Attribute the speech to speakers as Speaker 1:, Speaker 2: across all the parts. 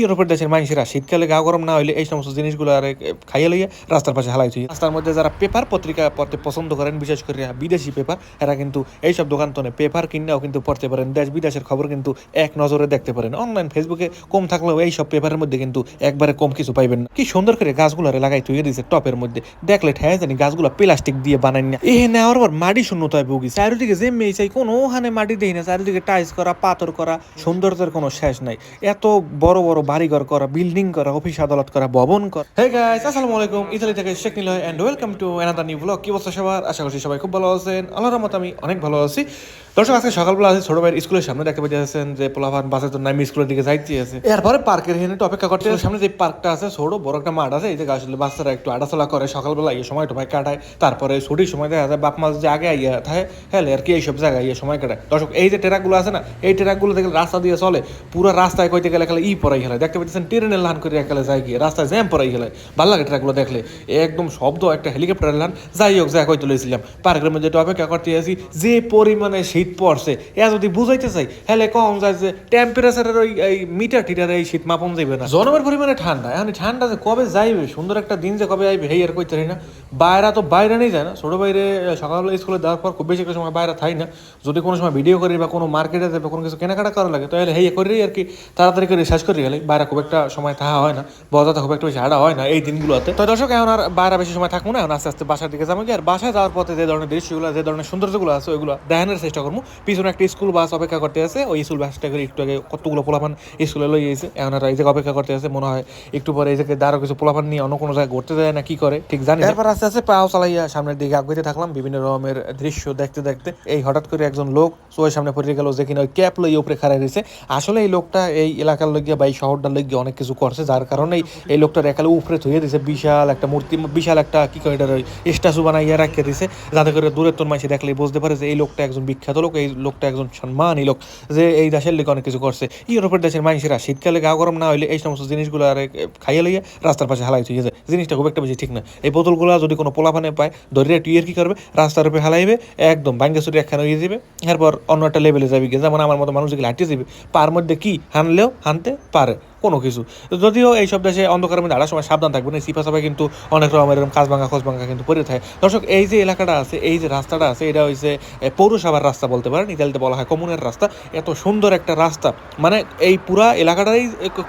Speaker 1: ইউরোপের দেশের মানুষেরা শীতকালে গা গরম না হইলে এই সমস্ত জিনিসগুলো আর খাইয়ে লইয়া রাস্তার পাশে হালাই থুই রাস্তার মধ্যে যারা পেপার পত্রিকা পড়তে পছন্দ করেন, বিশেষ করে বিদেশি পেপার, এরা কিন্তু এইসব দোকান তো পেপার কিনাও কিন্তু পড়তে পারেন। দেশ বিদেশের খবর কিন্তু এক নজরে দেখতে পারেন। অনলাইন ফেসবুকে কম থাকলেও এই সব পেপারের মধ্যে কিন্তু একবারে কম কিছু পাইবেন না। কি সুন্দর করে গাছগুলারে লাগাই তুই দিয়েছে টপের মধ্যে। দেখলে ঠেয়া জানি গাছগুলো প্লাস্টিক দিয়ে বানাই না। এ নেওয়ার পর মাটি শূন্যতায় ভুগি চারিদিকে যে মেয়ে চাই কোনো ওখানে মাটি দেই না। চারিদিকে টাইস করা, পাথর করা, সৌন্দর্যের কোনো শেষ নাই। এত বড় বড় বাড়িঘর করা বিল্ডিং করা অফিস আদালত করা, ভবন করা। হে গাইস আসসালামু আলাইকুম। ইতালি থেকে Sheikh Niloy and welcome to another new blog কি অবস্থা সবার? আশা করছি সবাই খুব ভালো আছেন। আল্লাহর রহমত আমি অনেক ভালো আছি। দর্শক আজকে সকালবেলা আছে ছোট ভাইয়ের স্কুলের সামনে দেখতে পাচ্ছেন যে পোলাভান বাসের জন্য আমি স্কুলের দিকে যাইতে আছে। এরপরে পার্কের হেনে অপেক্ষা করতে সামনে যে পার্কটা আছে ছোট বড় একটা মাঠ আছে এই যে আসলে বাচ্চারা একটু আড়াচলা করে সকালবেলা এই সময় টমায় কাটায় তারপরে ছুটির সময় দেখা যায় বাপ মা যে আগে আইয়া থাকে হ্যাঁ আর কি এইসব জায়গায় ইয়ে সময় কাটায়। দর্শক এই যে ট্রাকগুলো আছে না এই ট্রাকগুলো দেখলে রাস্তা দিয়ে চলে পুরো রাস্তায় কইতে গেলে খালি ই পড়াই গেলে দেখতে পাচ্ছেন ট্রেনের লান করে একালে যায় গিয়ে রাস্তায় জ্যাম পড়াই গেলে ভালো লাগে ট্রাকগুলো দেখলে। একদম শব্দ একটা হেলিকপ্টারের লান যাই হোক যা কই তুলেছিলাম পার্কের মধ্যে একটু অপেক্ষা করতে আছি যে পরিমাণে শীত পড়ছে। এ যদি বুঝাইতে চাই হ্যালে কম যায় যে টেম্পারেচারের ওই, এই মিটার টিটারে এই শীত মাপন যাইবে না। জনমের পরিমাণে ঠান্ডা। এখন ঠান্ডা যে কবে যাইবে, সুন্দর একটা দিন যে কবে আইবে, হেই আর কইতে না। বাইরা তো বাইরে নেই যায় না। ছোট বাইরে সকালবেলা স্কুলে দেওয়ার পর খুব বেশি একটা সময় বাইরে থাই না। যদি কোনো সময় ভিডিও করি বা কোনো মার্কেটে যাবে কোনো কিছু কেনাকাটা করা লাগে, তাহলে হেই করি আর কি। তাড়াতাড়ি করে শেষ করি গেলে বাইরে খুব একটা সময় থাকা হয় না। বজাতে খুব একটা বেশি হাঁটা হয় না এই দিনগুলোতে। তো দর্শক, এখন আর বাইরে বেশি সময় থাকব না। আস্তে আস্তে বাসার দিকে যাব আর বাসায় যাওয়ার পথে যে ধরনের দৃশ্যগুলো, যে ধরনের সৌন্দর্যগুলো আছে, ওইগুলো দেখানোর চেষ্টা করব। পিছনে একটা স্কুল বাস অপেক্ষা করতে আছে। ওই স্কুল বাসটা করে একটু আগে কতগুলো পোলাপান স্কুলে লই গেছে এখন আর এই অপেক্ষা করতে আছে, মনে হয় একটু পরে এই জায়গায় আরও কিছু পোলাপান নিয়ে অন্য কোনো জায়গায় ঘুরতে যায় না, কি করে? ঠিক জানি না। এরপর আস্তে আস্তে পাও চালাইয়া সামনের দিকে আগাইতে থাকলাম, বিভিন্ন রকমের দৃশ্য দেখতে দেখতে। এই হঠাৎ করে একজন লোক চোখের সামনে পড়ে গেল, যে কিনা ওই ক্যাপ লই উপরে খাড়াই রয়েছে আসলে এই লোকটা এই এলাকার লইগিয়া বা এই শহরটার লইগিয়া অনেক কিছু করছে, যার কারণেই এই লোকটার একালে উপরে থইয়ে দিছে। বিশাল একটা মূর্তি, বিশাল একটা, কি এটার ওই স্ট্যাচু বানাইয়া রাখিয়ে দিছে, যাতে করে দূরের তোর মাসে দেখলে বুঝতে পারে যে এই লোকটা একজন বিখ্যাত লোক এই লোকটা একজন সম্মানী লোক যে এই দেশের লোক অনেক কিছু করছে। ইউরোপের দেশের মানুষেরা শীতকালে গা গরম না হইলে এই সমস্ত জিনিসগুলো আর খাইয়ে লইয়া রাস্তার পাশে হালাই যায়। জিনিসটা খুব একটা বেশি ঠিক না। এই বোতলগুলো যদি কোনো পোলাপানে পায়, ধরিয়ে টুইয়ের কি করবে? রাস্তার উপরে হালাইবে, একদম ভাঙ্গে চুরি একখানে হয়ে যাবে এরপর অন্য একটা লেভেলে যাবে যেমন আমার মতো মানুষ যেগুলো হাঁটিয়ে যাবে, পার মধ্যে কি হানলেও হানতে পারে। কোনো কিছু। যদিও এই সব দেশে অন্ধকারের মধ্যে আড়ার সময় সাবধান থাকবেন, এই সিপা সাপা কিন্তু অনেক রকমের এরকম কাজ ভাঙা খোঁজ ভাঙা কিন্তু পড়ে থাকে। দর্শক, এই যে এলাকাটা আছে, এই যে রাস্তাটা আছে, এটা হচ্ছে পৌরসভার রাস্তা বলতে পারেন। ইতালিতে বলা হয় কমুনের রাস্তা। এত সুন্দর একটা রাস্তা। মানে এই পুরা এলাকাটাই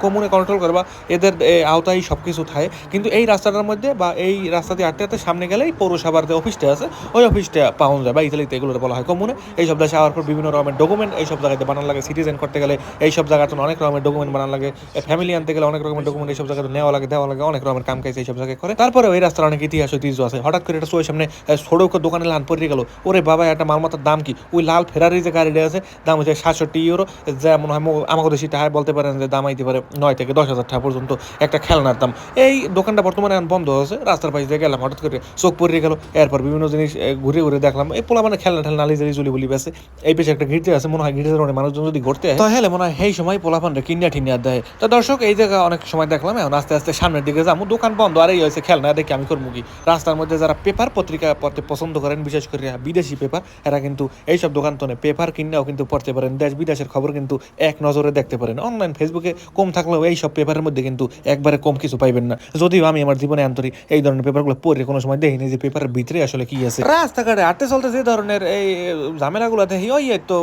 Speaker 1: কমুনে কন্ট্রোল করে বা এদের আওতায় সব কিছু থাকে। কিন্তু এই রাস্তাটার মধ্যে বা এই রাস্তা দিয়ে আটতে আটতে সামনে গেলেই পৌরসভার যে অফিসটা আছে, ওই অফিসটা পাওয়া যায় বা ইতালিতে এগুলো বলা হয় কমুনে। এই সব দেশে আওয়ার পর বিভিন্ন রকমের ডকুমেন্ট এই সব জায়গাতে বানানো লাগে। সিটিজেন করতে গেলে এই সব জায়গাতে অনেক রকমের ডকুমেন্ট বানানো লাগে। ফ্যামিলি আনতে গেলে অনেক রকমের ডকুমেন্ট এইসব জায়গাতে নেওয়া লাগে, দেওয়া লাগে, অনেক রকমের কাম কাজ এইসব জায়গায় করে। তারপরে ওই রাস্তার অনেক ইতিহাস, ঐতিহ্য আছে। হঠাৎ করে চোখের সামনে সড়ক দোকানে লান পড়ে গেল। ওরে বাবা একটা মালমাতার দাম কি? ওই লাল ফেরারি যে গাড়িটা আছে, দাম হচ্ছে সাতষট্টি ইউরো যা মনে হয় আমাকে দেশি টাকায় বলতে পারেন যে দাম আইতে পারে নয় থেকে দশ হাজার টাকা পর্যন্ত একটা খেলনার দাম। এই দোকানটা বর্তমানে এখন বন্ধ আছে, রাস্তার পাশে দিয়ে গেলাম, হঠাৎ করে চোখ পড়ে গেল। এরপর বিভিন্ন জিনিস ঘুরে ঘুরে দেখলাম। এই পোলা মানে খেলনা ঠেলনা আলি জুলি বলি বেছে। এই পেছনে একটা গির্জা আছে, মনে হয় গির্জার অনেক মানুষজন যদি ঘুরতে হয় তাহলে মনে হয় সেই সময় পোলাপানটা কিনিয়া ঠিনিয়া দেয়। দর্শক, এই জায়গা অনেক সময় দেখলাম, এখন আস্তে আস্তে সামনের দিকে যাব। দোকান বন্ধ, আর এই হয়েছে খেলনা, দেখি আমি করব কি। রাস্তার মধ্যে যারা পেপার পত্রিকা পড়তে পছন্দ করেন, বিশেষ করে বিদেশি পেপার, এরা কিন্তু এইসব দোকান তো পেপার কিনেও কিন্তু পড়তে পারেন। দেশ বিদেশের খবর কিন্তু এক নজরে দেখতে পারেন। অনলাইন ফেসবুকে কম থাকলেও এই সব পেপারের মধ্যে কিন্তু একবারে কম কিছু পাইবেন না। যদিও আমি আমার জীবনে আন্তরিক এই ধরনের পেপারগুলো পড়ে কোনো সময় দেখিনি যে পেপারের ভিতরে আসলে কি আছে। রাস্তাঘাটে হাঁটতে চলতে যে ধরনের এই ঝামেলাগুলো দেখি, ওই তো,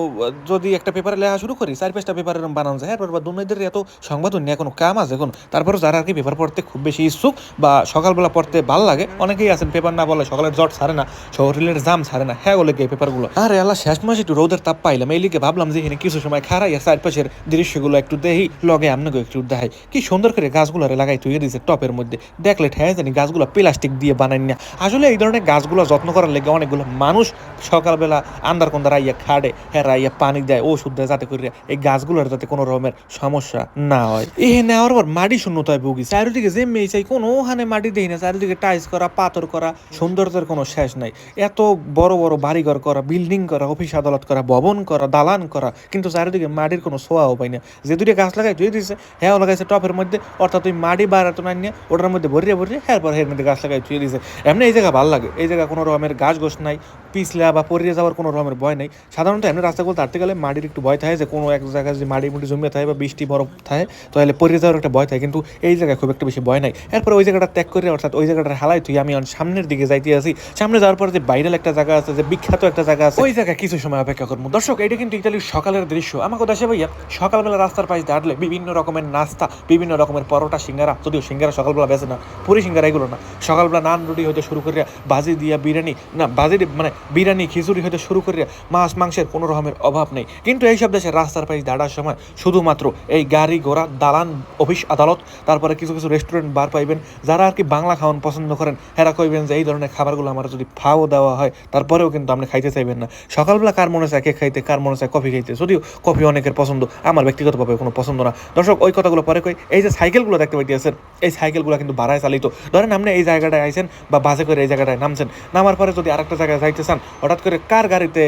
Speaker 1: যদি একটা পেপারে লেখা শুরু করি, চার পাঁচটা পেপারের বানানো যায়, এরপর দুর্নীতির এত সংবাদ নিয়ে কোনো কাম আছে? এখন তারপরে যারা আর কি পেপার পড়তে খুব বেশি ইচ্ছুক বা সকালবেলা পড়তে ভালো লাগে, অনেকেই আছেন পেপার না বলে সকালের জট ছাড়ে না শহরের জাম ছাড়ে না হ্যাঁ বলে এই পেপারগুলো আরে আল্লাহ, শেষ মাসে একটু রোদের তাপ পাইলাম, এই লিগে ভাবলাম যে এখানে কিছু সময় খারাই আর চারপাশের দৃশ্যগুলো একটু দেখি, লগে আপনাকে একটু দেখাই। কি সুন্দর করে গাছগুলো লাগাই তুই দিয়েছে টপের মধ্যে। দেখলে ঠেয়া জানি গাছগুলো প্লাস্টিক দিয়ে বানাই না। আসলে এই ধরনের গাছগুলো যত্ন করার লেগে অনেকগুলো মানুষ সকালবেলা আন্দার কন্দার আইয়া খাড়ে হ্যাঁ রাইয়া পানি দেয়, ওষুধ দেয় যাতে করে এই গাছগুলোর যাতে কোনো রকমের সমস্যা না হয়। এ নেওয়ার পর মাটি শূন্যতায় ভুগি চারিদিকে যে মেয়ে চাই কোনো ওখানে মাটি দেই না। চারিদিকে টাইস করা, পাথর করা সৌন্দর্যের কোনো শেষ নাই। এত বড় বড় বাড়িঘর করা, বিল্ডিং করা, অফিস আদালত করা, ভবন করা, দালান করা, কিন্তু চারিদিকে মাটির কোনো সোয়াও পাই না। যে দুটো গাছ লাগাই ধুয়ে দিয়েছে হ্যাঁ লাগাইছে টপের মধ্যে, অর্থাৎ ওই মাটি বাড়াতো না নিয়ে ওটার মধ্যে ভরিয়ে ভরিয়ে হ্যাঁ পর এর মধ্যে গাছ লাগাই ধুয়ে দিয়েছে এমনি এই জায়গা ভালো লাগে। এই জায়গা কোনো রকমের গাছ গোছ নাই পিছলা বা পড়িয়ে যাওয়ার কোনো রকমের ভয় নেই। সাধারণত এমনি রাস্তাগুলো তাড়তে গেলে মাটির একটু ভয় থাকে যে কোনো এক জায়গায় যদি মাটি মুটি জমিয়ে থাকে বা বৃষ্টি, বরফ থাকে, তাহলে পড়িয়ে যাওয়ার একটা ভয় থাকে। কিন্তু এই জায়গায় খুব একটা বেশি ভয় নাই। এরপরে ওই জায়গাটা ত্যাগ করে অর্থাৎ ওই জায়গাটা হালাই তুই আমি সামনের দিকে যাইতে আসি সামনে যাওয়ার পর যে বাইরেল একটা জায়গা আছে, যে বিখ্যাত একটা জায়গা আছে, ওই জায়গায় কিছু সময় অপেক্ষা করব। দর্শক, এটা কিন্তু ইতালির সকালের দৃশ্য। আমাকে দেশে ভাইয়া, সকালবেলা রাস্তার পাশে দাঁড়লে বিভিন্ন রকমের নাস্তা, বিভিন্ন রকমের পরোটা, সিঙ্গারা, যদিও সিঙ্গারা সকালবেলা বেছে না, পুরি সিঙ্গারা এগুলো না। সকালবেলা নান রুটি হইতে শুরু করিয়া বাজি দিয়া বিরিয়ানি, না, বাজি মানে বিরিয়ানি, খিচুড়ি হইতে শুরু করিয়া মাছ, মাংসের কোনো রকমের অভাব নেই। কিন্তু এইসব দেশে রাস্তার পাশে দাঁড়ার সময় শুধুমাত্র এই গাড়ি ঘোড়া, দালান, অফিস, আদালত, তারপরে কিছু কিছু রেস্টুরেন্ট বার পাইবেন, যারা আর কি বাংলা খাওয়ান পছন্দ করেন। হেরা কইবেন যে, এই ধরনের খাবারগুলো আমার যদি ফাও দেওয়া হয়, তারপরেও কিন্তু আপনি খাইতে চাইবেন না। সকালবেলা কার মনে চায় কেক খাইতে, কার মনে চায় কফি খাইতে? যদিও কফি অনেকের পছন্দ, আমার ব্যক্তিগতভাবে কোনো পছন্দ না। দর্শক, ওই কথাগুলো পরে কই, এই যে সাইকেলগুলো দেখতে পাইতেছেন, এই সাইকেলগুলো কিন্তু ভাড়ায় চালিত। ধরেন আপনি এই জায়গাটায় আইছেন বা বাসে করে এই জায়গাটায় নামছেন, নামার পরে যদি আরেকটা জায়গায় যাইতে হঠাৎ করে কার গাড়িতে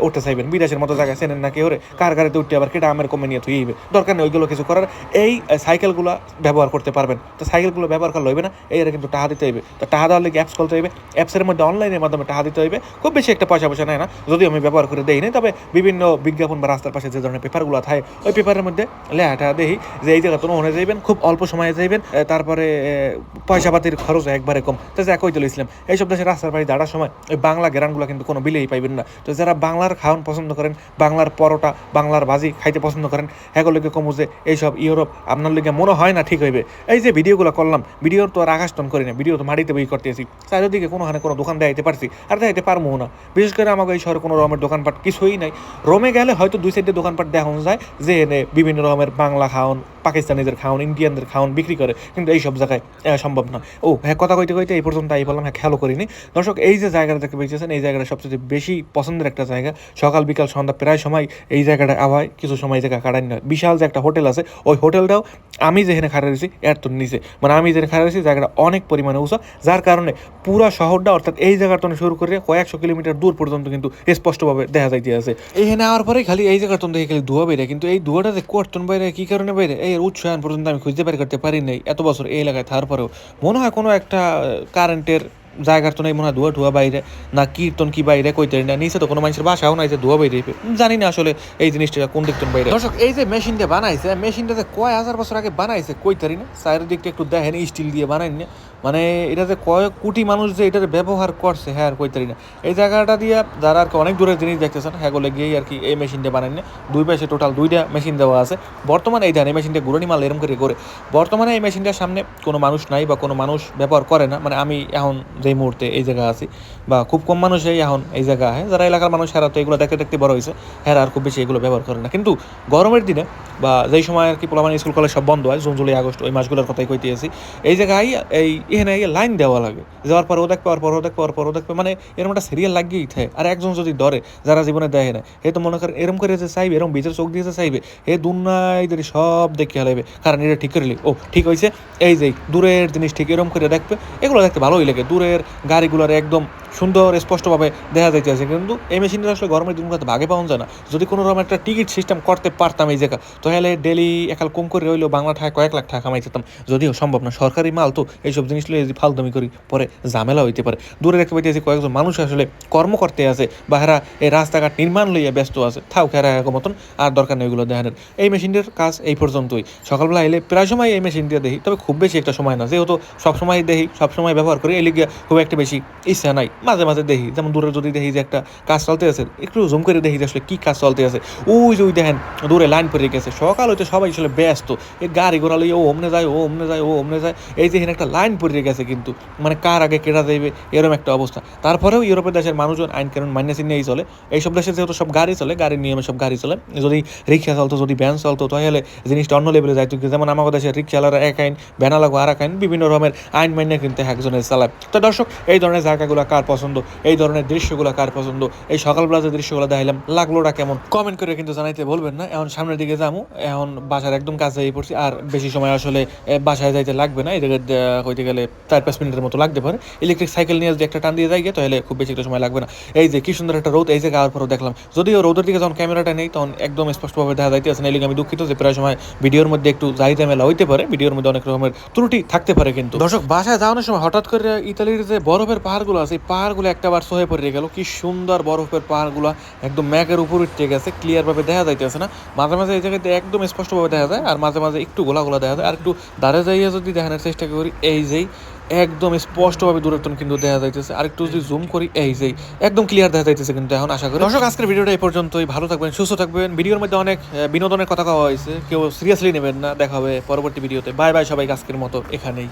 Speaker 1: উঠতে চাইবেন? বিদেশের মতো জায়গায় চেনেন না কেউ কার গাড়িতে উঠতে আবার কেটা আমের কমে নিয়ে থুইবে দরকার নেই ওইগুলো কিছু করার। এই সাইকেলগুলো ব্যবহার করতে পারবেন। তো সাইকেলগুলো ব্যবহার করলে হইবে না এরা কিন্তু টাকা দিতে হইবে। তো টাকা দেওয়ার লেগে অ্যাপস খুলতে হইবে। অ্যাপসের মধ্যে অনলাইনের মাধ্যমে টাকা দিতে হইবে। খুব বেশি একটা পয়সা পয়সা নেয় না যদিও আমি ব্যবহার করে দেই নাই তবে বিভিন্ন বিজ্ঞাপন বা রাস্তার পাশে যে ধরনের পেপারগুলো থাকে ওই পেপারের মধ্যে লেখাটা দেখি যে এই জায়গা তোমরা মনে যাইবেন খুব অল্প সময়ে যাইবেন তারপরে এ, পয়সা পাতির খরচ একবারে কম। তো যা কই চলে ইসলাম এইসব দেশের রাস্তার পাশে দাঁড়ার সময় ওই বাংলা গ্রানগুলো কিন্তু কোনো বিলেই পাইবেন না। তো যারা বাংলার খাওয়ান পছন্দ করেন, বাংলার পরোটা, বাংলার ভাজি খাইতে পছন্দ করেন হ্যাগুলোকে কমু যে এইসব ইউরোপ, আপনার লিগে মনে হয় না ঠিক হইবে। এই যে ভিডিওগুলো করলাম, ভিডিওর তো আর আকাশটন করি না, ভিডিও তো মাটিতে বই করতেছি চারিদিকে কোনো হানে কোনো দোকান দেখাইতে পারছি, আর দেখাইতে পারব না। বিশেষ করে আমাকে এই শহরে কোনো রকমের দোকানপাট কিছুই নাই। রোমে গেলে হয়তো দুই সাইডে দোকানপাট দেখানো যায়, যে এনে বিভিন্ন রকমের বাংলা খাওয়ান, পাকিস্তানিদের খাওয়ান, ইন্ডিয়ানদের খাওয়ান বিক্রি করে, কিন্তু এই সব জায়গায় সম্ভব না। ও হ্যাঁ কথা কইতে কইতে এই পর্যন্ত এই বললাম হ্যাঁ খেয়াল করিনি। দর্শক, এই যে জায়গাটা দেখতে পেয়েছেন এই জায়গাটা সবচেয়ে বেশি পছন্দের একটা জায়গা। সকাল, বিকাল, সন্ধ্যা প্রায় সময় এই জায়গাটা আওয়ায় কিছু সময় জায়গা কাটাই না বিশাল যে একটা হোটেল আছে, ওই হোটেলটাও আমি যেখানে খাড়া রয়েছি, এর তো নিচে মানে আমি যেখানে খাড়া রয়েছি, জায়গাটা অনেক পরিমাণে উঁচা। যার কারণে পুরো শহরটা, অর্থাৎ এই জায়গাটা শুরু করে কয়েকশো কিলোমিটার দূর পর্যন্ত কিন্তু স্পষ্টভাবে দেখা যাইতে আছে। এইখানে আওয়ার পরে খালি এই জায়গাটা দেখে খালি ধোয়া বেরে কিন্তু এই ধোয়াটা যে করতন বাইরে, কি কারণে বাইরে? এই উৎসাহন পর্যন্ত আমি খুঁজতে বের করতে পারি নাই। এত বছর এই এলাকায় থাকার পরেও। মনে হয় কোনো একটা কারেন্টের জায়গার তো নেই মনে হয় ধোয়া ধোয়া বাইরে, না কীর্তন কি বাইরে কইতে না। নিচে তো কোনো মানুষের বাসাও নাই যে ধোয়া বাইরে। জানি না আসলে এই জিনিসটা কোন দিকতন বাইরে। দর্শক, এই যে মেশিনটা বানাইছে মেশিনটা যে কয় হাজার বছর আগে বানাইছে কইতারি না? চারিদিকটা একটু দেখেন স্টিল দিয়ে বানাইনি না। মানে এটা যে কয়েক কোটি মানুষ যে এটার ব্যবহার করছে হ্যাঁ আর কইতারি না। এই জায়গাটা দিয়ে যারা আর কি অনেক দূরের জিনিস দেখতেছেন হ্যাঁ বলে গিয়েই আর কি এই মেশিনটা বানাই না। দুই পাশে টোটাল দুইটা মেশিন দেওয়া আছে। বর্তমানে এই দেন এই মেশিনটা গুরনি মাল এরম করে করে বর্তমানে এই মেশিনটার সামনে কোনো মানুষ নাই বা কোনো মানুষ ব্যবহার করে না। মানে আমি এখন যেই মুহূর্তে এই জায়গা আছি, বা খুব কম মানুষই এখন এই জায়গা আছে যারা এলাকার মানুষ, হেরা তো এগুলো দেখতে দেখতে বড় হয়েছে। হেরা আর খুব বেশি এগুলো ব্যবহার করে না। কিন্তু গরমের দিনে বা যেই সময় আর কি পোলামান স্কুল কলেজ সব বন্ধ হয়, জুন, জুলাই, আগস্ট, ওই মাসগুলোর কথাই কইতেছি। এই জায়গায় এই এখানে লাইন দেওয়া লাগে। যাওয়ার পর ও দেখবে আর পর ও দেখবে আর পর ও দেখবে। মানে এরকম একটা সিরিয়াল লাগিয়েই থাকে। আর একজন যদি ধরে, যারা জীবনে দেখে না হে তো মনে করেন এরম করে যে চাইবে, এরম বিচের চোখ দিয়ে যে চাইবে হে দুনাই ধরে সব দেখে হালাইবে, কারণ এটা ঠিক করে ও, ঠিক হয়েছে এই যে দূরের জিনিস ঠিক এরম করে দেখবে, এগুলো দেখতে ভালোই লাগে। দূরের গাড়িগুলোর একদম সুন্দর, স্পষ্টভাবে দেখা যাইতেছে কিন্তু এই মেশিনটা আসলে গরমের দিনগুলোতে ভাগে পাওয়া যায় না। যদি কোনো রকম একটা টিকিট সিস্টেম করতে পারতাম এই জায়গা, তাহলে ডেলি একাল কম করে রইলেও বাংলা টাকা কয়েক লাখ টাকা কামাই যেতাম যদিও সম্ভব না, সরকারি মাল তো এইসব জিনিস যদি ফালদামি করি, পরে ঝামেলা হইতে পারে। দূরে দেখতে পাইতেছি কয়েকজন মানুষ আসলে কর্ম করতে আছে, বা হেরা এই রাস্তাঘাট নির্মাণ লইয়া ব্যস্ত আছে। থাও খেরা এক মতন, আর দরকার নেই ওইগুলো দেখানোর। এই মেশিনটার কাজ এই পর্যন্তই। সকালবেলা এলে প্রায় সময় এই মেশিন দিয়ে দেখি, তবে খুব বেশি একটা সময় না। যেহেতু সবসময় দেখি, সবসময় ব্যবহার করি, এই লিগে খুব একটা বেশি ইচ্ছা নাই। মাঝে মাঝে দেখি, যেমন দূরে যদি দেখি যে একটা কাজ চলতে আছে, একটু জুম করে দেখি যে আসলে কি কাজ চলতে আছে। ওই যে ওই দেখেন, দূরে লাইন পড়ে গেছে। সকাল হইতে সবাই আসলে ব্যস্ত। এই গাড়ি ঘোড়া লইয়ে ও, অমনে যায়, ও, অমনে যায়, ও, অমনে যায়। এই যে এখানে একটা লাইন পড়ে গেছে কিন্তু মানে কার আগে কেটা যাইবে এরকম একটা অবস্থা। তারপরেও ইউরোপের দেশের মানুষজন আইন কানুন মান্য চিনেই চলে। এইসব দেশে যেহেতু সব গাড়ি চলে গাড়ির নিয়মে সব গাড়ি চলে। যদি রিক্সা চলতো, যদি ভ্যান চলতো, তাহলে জিনিসটা অন্য লেভেলে যাইতো যেমন আমাদের দেশের রিক্সাওয়ালারা এক আইন ভ্যানা লাগো আর এক আইন, বিভিন্ন রকমের আইন মান্য কিন্তু একজনের চালায়। তো দর্শক, এই ধরনের জায়গাগুলো কার পছন্দ, এই ধরনের দৃশ্যগুলো কার পছন্দ, এই সকালবেলা যে দৃশ্যগুলো দেখাইলাম, লাগলোটা কেমন? কমেন্ট করে কিন্তু জানাইতে বলবেন না, এখন সামনের দিকে যাব এখন বাসার একদম কাছে পড়ছি, আর বেশি সময় আসলে বাসায় যাইতে লাগবে না এদিকে হইতে গেলে চার পাঁচ মিনিটের মতো লাগতে পারে। ইলেকট্রিক সাইকেল নিয়ে যদি একটা টান দিয়ে যাই গিয়ে তাহলে খুব বেশি একটা সময় লাগবে না। এই যে, কি সুন্দর একটা রোদ, এই জায়গা আওয়ার পরও দেখলাম। যদিও রোদের দিকে যখন ক্যামেরাটা নেই, তখন একদম স্পষ্টভাবে দেখা যাইতে আছে না এলিগে আমি দুঃখিত যে প্রায় সময় ভিডিওর মধ্যে একটু যাইতে মেলা হইতে পারে, ভিডিওর মধ্যে অনেক রকমের ত্রুটি থাকতে পারে কিন্তু। দর্শক, বাসায় যাওয়ানোর সময় হঠাৎ করে ইতালির যে বরফের পাহাড়গুলো আছে, এই পাহাড়গুলো একটাবার সহে পড়ে গেল। কি সুন্দর বরফের পাহাড়গুলো একদম ম্যাগের উপর উঠতে গেছে ক্লিয়ার ভাবে দেখা যাইতেছে না। মাঝে মাঝে এই জায়গাতে একদম স্পষ্টভাবে দেখা যায়, আর মাঝে মাঝে একটু গোলা গোলা দেখা যায়। আর একটু দাঁড়ে যাইয়া যদি দেখানোর চেষ্টা করি, এই যেই একদম স্পষ্টভাবে দূরত্ব কিন্তু দেখা যাইতেছে। আর একটু যদি জুম করি, এই যেই একদম ক্লিয়ার দেখা যাইতেছে কিন্তু এখন আশা করি। দর্শক, আজকের ভিডিওটা এই পর্যন্তই। ভালো থাকবেন, সুস্থ থাকবেন। ভিডিওর মধ্যে অনেক বিনোদনের কথা কওয়া হয়েছে। কেউ সিরিয়াসলি নেবেন না। দেখা হবে পরবর্তী ভিডিওতে। বাই বাই সবাই আজকের মতো এখানেই।